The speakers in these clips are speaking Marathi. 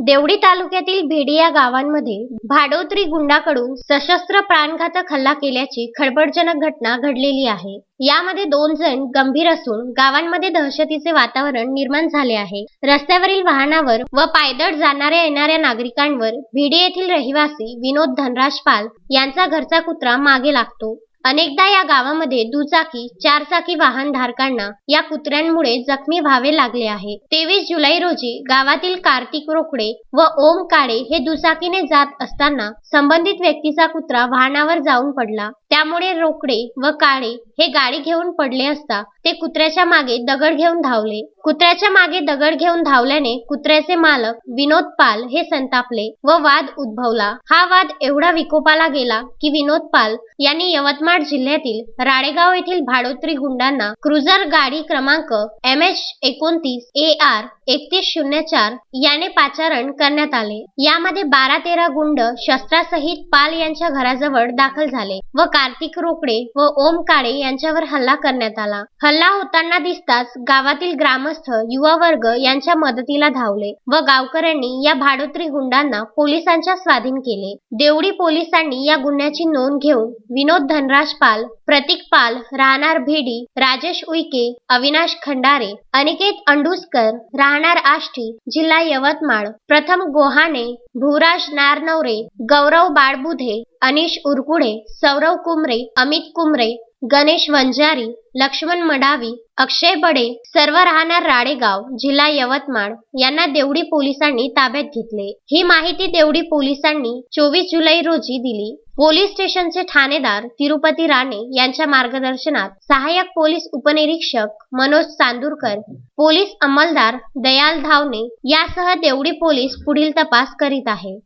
देवडी तालुक्यातील भेडी या गावांमध्ये भाडोत्री गुंडाकडून सशस्त्र प्राणघातक हल्ला केल्याची खळबळजनक घटना घडलेली आहे. यामध्ये दोन जण गंभीर असून गावांमध्ये दहशतीचे वातावरण निर्माण झाले आहे. रस्त्यावरील वाहनावर व पायदळ जाणाऱ्या येणाऱ्या नागरिकांवर भिडी येथील रहिवासी विनोद धनराज पाल यांचा घरचा कुत्रा मागे लागतो. अनेकदा या गावामध्ये दुचाकी चारचाकी वाहन धारकांना या कुत्र्यांमुळे जखमी व्हावे लागले आहे. तेवीस जुलै रोजी गावातील कार्तिक रोकडे व ओम काळे हे दुचाकीने जात असताना संबंधित व्यक्तीचा कुत्रा वाहनावर जाऊन पडला. त्यामुळे रोकडे व काळे हे गाडी घेऊन पडले असता ते कुत्र्याच्या मागे दगड घेऊन धावले. कुत्र्याच्या मागे दगड घेऊन धावल्याने कुत्र्याचे मालक विनोद पाल हे संतापले व वाद उद्भवला. हा वाद एवढा विकोपाला गेला की विनोद पाल यांनी यवतमाळ जिल्ह्यातील राळेगाव येथील भाडोत्री गुंडांना क्रुझर गाडी क्रमांक एम एच एकोणतीस ए आर एकतीस शून्य चार याने पाचारण करण्यात आले. यामध्ये बारा तेरा गुंड शस्त्रासहित पाल यांच्या घराजवळ दाखल झाले व कार्तिक रोकडे व ओम काळे यांच्यावर हल्ला करण्यात आला. हल्ला होताना दिसताच गावातील ग्रामस्थ युवा वर्ग यांच्या मदतीला धावले व गावकऱ्यांनी या भाडोत्री गुंडांना पोलिसांच्या स्वाधीन केले. देवडी पोलिसांनी या गुन्ह्याची नोंद घेऊन विनोद धनराज पाल प्रतीक पाल राहणार भेडी राजेश उईके अविनाश खंडारे अनिकेत अंडुसकर राहणार आष्टी जिल्हा यवतमाळ प्रथम गोहाणे भूराज नारनवरे गौरव बाळबुधे अनिश उरकुडे सौरव कुमरे अमित कुमरे गणेश वंजारी लक्ष्मण मडावी अक्षय बडे सर्व राहणार राडेगाव जिल्हा यवतमाळ यांना देवडी पोलिसांनी ताब्यात घेतले. ही माहिती देवडी पोलिसांनी चोवीस जुलै रोजी दिली. पोलीस स्टेशनचे ठाणेदार तिरुपती राणे यांच्या मार्गदर्शनात सहाय्यक पोलीस उपनिरीक्षक मनोज चांदूरकर पोलीस अंमलदार दयाल धावणे यासह देवडी पोलीस पुढील तपास करीत आहे.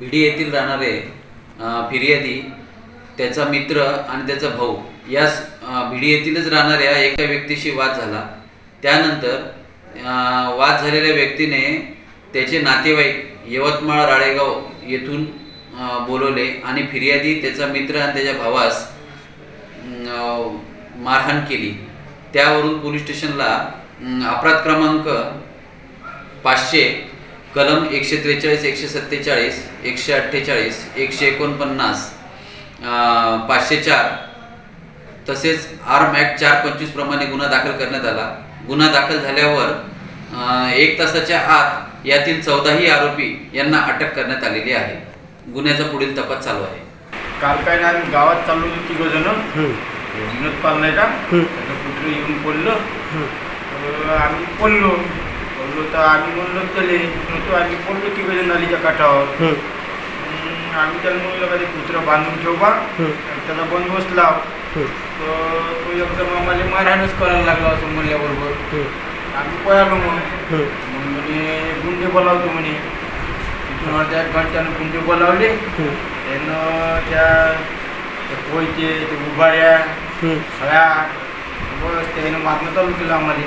भिडी येथील राहणारे फिर्यादी त्याचा मित्र आणि त्याचा भाऊ या भिडी येथीलच राहणाऱ्या एका व्यक्तीशी वाद झाला. त्यानंतर वाद झालेल्या व्यक्तीने त्याचे नातेवाईक यवतमाळ राळेगाव येथून बोलवले आणि फिर्यादी त्याचा मित्र आणि त्याच्या भावास मारहाण केली. त्यावरून पोलीस स्टेशनला अपराध क्रमांक पाचशे कलम एकशे त्रेचाळीस एकशे सत्तेचाळीस एकशे अठ्ठेचाळीस एकशे एकोणपन्नास पाचशे चार तसेच आर्म ॲक्ट चार पंचवीस प्रमाणे गुन्हा दाखल करण्यात आला. गुन्हा दाखल झाल्यावर एक तासाच्या आत यातील चौदाही आरोपी यांना अटक करण्यात आलेली आहे. गुन्ह्याचा पुढील तपास चालू आहे. काल काय नाही गावात चाललो होतो तिघ जण. विनोद पाल नाही का? कुत्र येऊन पडलं? तर आम्ही पडलो. पडलो तर आम्ही म्हणलो त्याले नव्हतो आम्ही पडलो तिघ जण नालीच्या काठावर. मग आम्ही त्याला म्हणलं का ते कुत्रं बांधून ठेव बा. आणि त्याचा बंदोबस्त लाव. तर तो एकदम आम्हाला मारहाणच करायला लागला असं म्हणल्याबरोबर. आम्ही पळालो मग. मग म्हणे गुंडे बोलावतो म्हणे. तिथून अर्ध्या एक घंट्यानं गुंडे बोलावले. त्यानं त्या कोयते ते उभाऱ्या सगळ्या बस त्यानं मारणं चालू केलं आम्हाला.